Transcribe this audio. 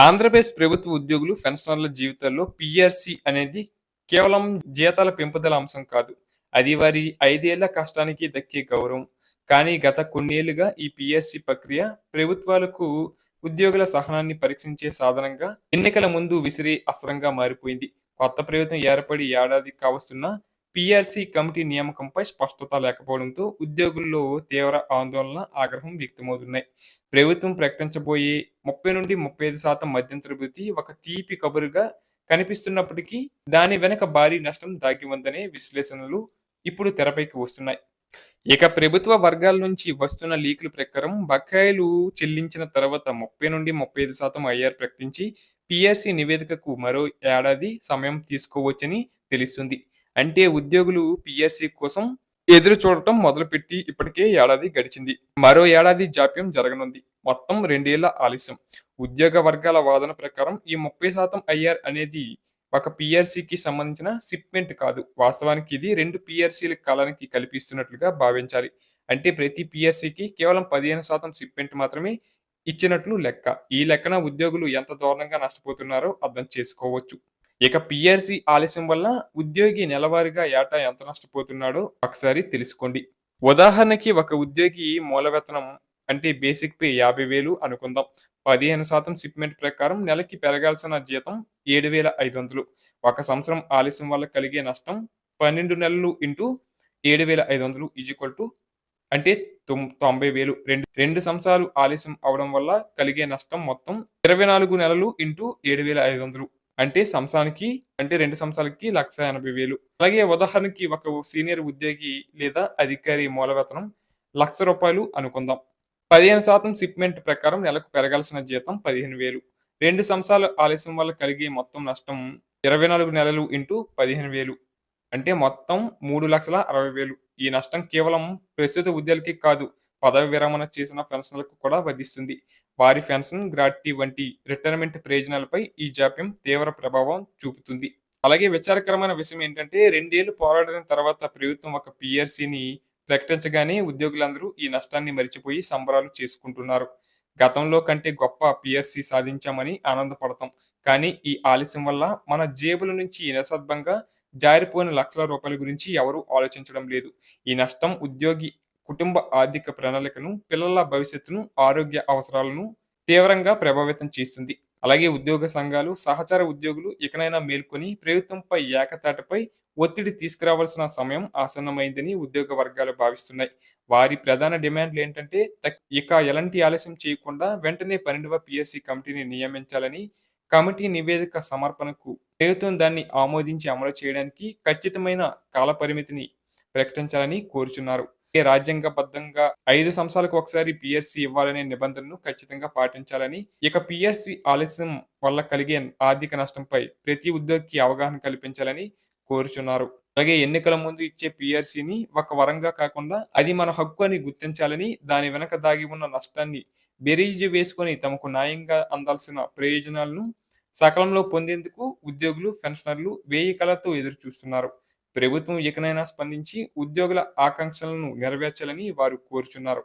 ఆంధ్రప్రదేశ్ ప్రభుత్వ ఉద్యోగులు, పెన్షనర్ల జీవితాల్లో పిఆర్సి అనేది కేవలం జీతాల పెంపుదల అంశం కాదు. అది వారి ఐదేళ్ళ కష్టానికి దక్కే గౌరవం. కానీ గత కొన్నేళ్ళుగా ఈ పిఎస్సి ప్రక్రియ ప్రభుత్వాలకు ఉద్యోగుల సహనాన్ని పరీక్షించే సాధనంగా, ఎన్నికల ముందు విసిరి అస్త్రంగా మారిపోయింది. కొత్త ప్రభుత్వం ఏర్పడి ఏడాది కావస్తున్నా పీఆర్సీ కమిటీ నియామకంపై స్పష్టత లేకపోవడంతో ఉద్యోగుల్లో తీవ్ర ఆందోళన, ఆగ్రహం వ్యక్తమవుతున్నాయి. ప్రభుత్వం ప్రకటించబోయే ముప్పై నుండి ముప్పై ఐదు శాతం మధ్యంతర వృత్తి ఒక తీపి కబురుగా కనిపిస్తున్నప్పటికీ దాని వెనక భారీ నష్టం దాగి ఉందనే విశ్లేషణలు ఇప్పుడు తెరపైకి వస్తున్నాయి. ఇక ప్రభుత్వ వర్గాల నుంచి వస్తున్న లీకుల ప్రకారం బకాయిలు చెల్లించిన తర్వాత ముప్పై నుండి ముప్పై ఐదు శాతం ఐఆర్ ప్రకటించి పిఆర్సీ నివేదికకు మరో ఏడాది సమయం తీసుకోవచ్చని తెలుస్తుంది. అంటే ఉద్యోగులు పిఆర్సీ కోసం ఎదురు చూడటం మొదలుపెట్టి ఇప్పటికే ఏడాది గడిచింది. మరో ఏడాది జాప్యం జరగనుంది. మొత్తం రెండేళ్ళ ఆలస్యం. ఉద్యోగ వర్గాల వాదన ప్రకారం ఈ ముప్పై శాతం ఐఆర్ అనేది ఒక పిఆర్సీకి సంబంధించిన సిప్మెంట్ కాదు. వాస్తవానికి ఇది రెండు పిఆర్సీల కాలానికి కల్పిస్తున్నట్లుగా భావించాలి. అంటే ప్రతి పిఆర్సీకి కేవలం పదిహేను శాతం సిప్మెంట్ మాత్రమే ఇచ్చినట్లు లెక్క. ఈ లెక్కన ఉద్యోగులు ఎంత దారుణంగా నష్టపోతున్నారో అర్థం చేసుకోవచ్చు. ఇక పిఆర్సీ ఆలస్యం వల్ల ఉద్యోగి నెలవారీగా ఏటా ఎంత నష్టపోతున్నాడో ఒకసారి తెలుసుకోండి. ఉదాహరణకి ఒక ఉద్యోగి మూల వేతనం అంటే బేసిక్ పే యాభై వేలు అనుకుందాం. పదిహేను శాతం షిప్మెంట్ ప్రకారం నెలకి పెరగాల్సిన జీతం ఏడు వేల ఐదు వందలు. ఒక సంవత్సరం ఆలస్యం వల్ల కలిగే నష్టం పన్నెండు నెలలు ఇంటూ ఏడు వేల ఐదు వందలు ఈజ్వల్ టు అంటే తొం తొంభై వేలు. రెండు రెండు సంవత్సరాలు ఆలస్యం అవడం వల్ల కలిగే నష్టం మొత్తం ఇరవై నాలుగు నెలలు ఇంటూ ఏడు వేల ఐదు వందలు. అంటే సంవత్సరానికి అంటే రెండు సంవత్సరాలకి లక్ష ఎనభై వేలు. అలాగే ఉదాహరణకి ఒక సీనియర్ ఉద్యోగి లేదా అధికారి మూల వేతనం లక్ష రూపాయలు అనుకుందాం. పదిహేను శాతం షిప్మెంట్ ప్రకారం నెలకు పెరగాల్సిన జీతం పదిహేను వేలు. రెండు సంవత్సరాలు ఆలస్యం వల్ల కలిగే మొత్తం నష్టం ఇరవై నాలుగు నెలలు ఇంటూ పదిహేను వేలు. అంటే మొత్తం మూడు లక్షల అరవై వేలు. ఈ నష్టం కేవలం ప్రస్తుత ఉద్యోగులకే కాదు పదవి విరమణ చేసిన పెన్షనర్లకు కూడా వధిస్తుంది వారి పెన్షన్, గ్రాట్యుటీ వంటి రిటైర్మెంట్ ప్రయోజనాలపై ఈ జాప్యం తీవ్ర ప్రభావం చూపుతుంది. అలాగే విచారకరమైన విషయం ఏంటంటే రెండేళ్ళు పోరాడిన తర్వాత ప్రభుత్వం ఒక పిఆర్సీని ప్రకటించగానే ఉద్యోగులందరూ ఈ నష్టాన్ని మరిచిపోయి సంబరాలు చేసుకుంటున్నారు. గతంలో కంటే గొప్ప పిఆర్సీ సాధించామని ఆనందపడతాం. కానీ ఈ ఆలస్యం వల్ల మన జేబుల నుంచి నిశ్శబ్దంగా జారిపోయిన లక్షల రూపాయల గురించి ఎవరూ ఆలోచించడం లేదు. ఈ నష్టం ఉద్యోగి కుటుంబ ఆర్థిక ప్రణాళికను, పిల్లల భవిష్యత్తును, ఆరోగ్య అవసరాలను తీవ్రంగా ప్రభావితం చేస్తుంది. అలాగే ఉద్యోగ సంఘాలు, సహచర ఉద్యోగులు ఇకనైనా మేల్కొని ప్రభుత్వంపై ఏకతాటపై ఒత్తిడి తీసుకురావాల్సిన సమయం ఆసన్నమైందని ఉద్యోగ వర్గాలు భావిస్తున్నాయి. వారి ప్రధాన డిమాండ్లు ఏంటంటే ఇక ఎలాంటి ఆలస్యం చేయకుండా వెంటనే పన్నెండవ పీఆర్సీ కమిటీని నియమించాలని, కమిటీ నివేదిక సమర్పణకు ప్రభుత్వం దాన్ని ఆమోదించి అమలు చేయడానికి ఖచ్చితమైన కాలపరిమితిని ప్రకటించాలని కోరుచున్నారు. రాజ్యాంగబద్ధంగా ఐదు సంవత్సరాలకు ఒకసారి పిఎస్సి ఇవ్వాలనే నిబంధనను ఖచ్చితంగా పాటించాలని, ఇక పిఎస్సి ఆలస్యం వల్ల కలిగే ఆర్థిక నష్టంపై ప్రతి ఉద్యోగికి అవగాహన కల్పించాలని కోరుచున్నారు. అలాగే ఎన్నికల ముందు ఇచ్చే పిఆర్సీని ఒక వరంగా కాకుండా అది మన హక్కు అని గుర్తించాలని, దాని వెనక దాగి ఉన్న నష్టాన్ని బేరీజు వేసుకొని తమకు న్యాయంగా అందాల్సిన ప్రయోజనాలను సకాలంలో పొందేందుకు ఉద్యోగులు, పెన్షనర్లు వేయి కళతో ఎదురు చూస్తున్నారు. ప్రభుత్వం ఇకనైనా స్పందించి ఉద్యోగుల ఆకాంక్షలను నెరవేర్చాలని వారు కోరుచున్నారు.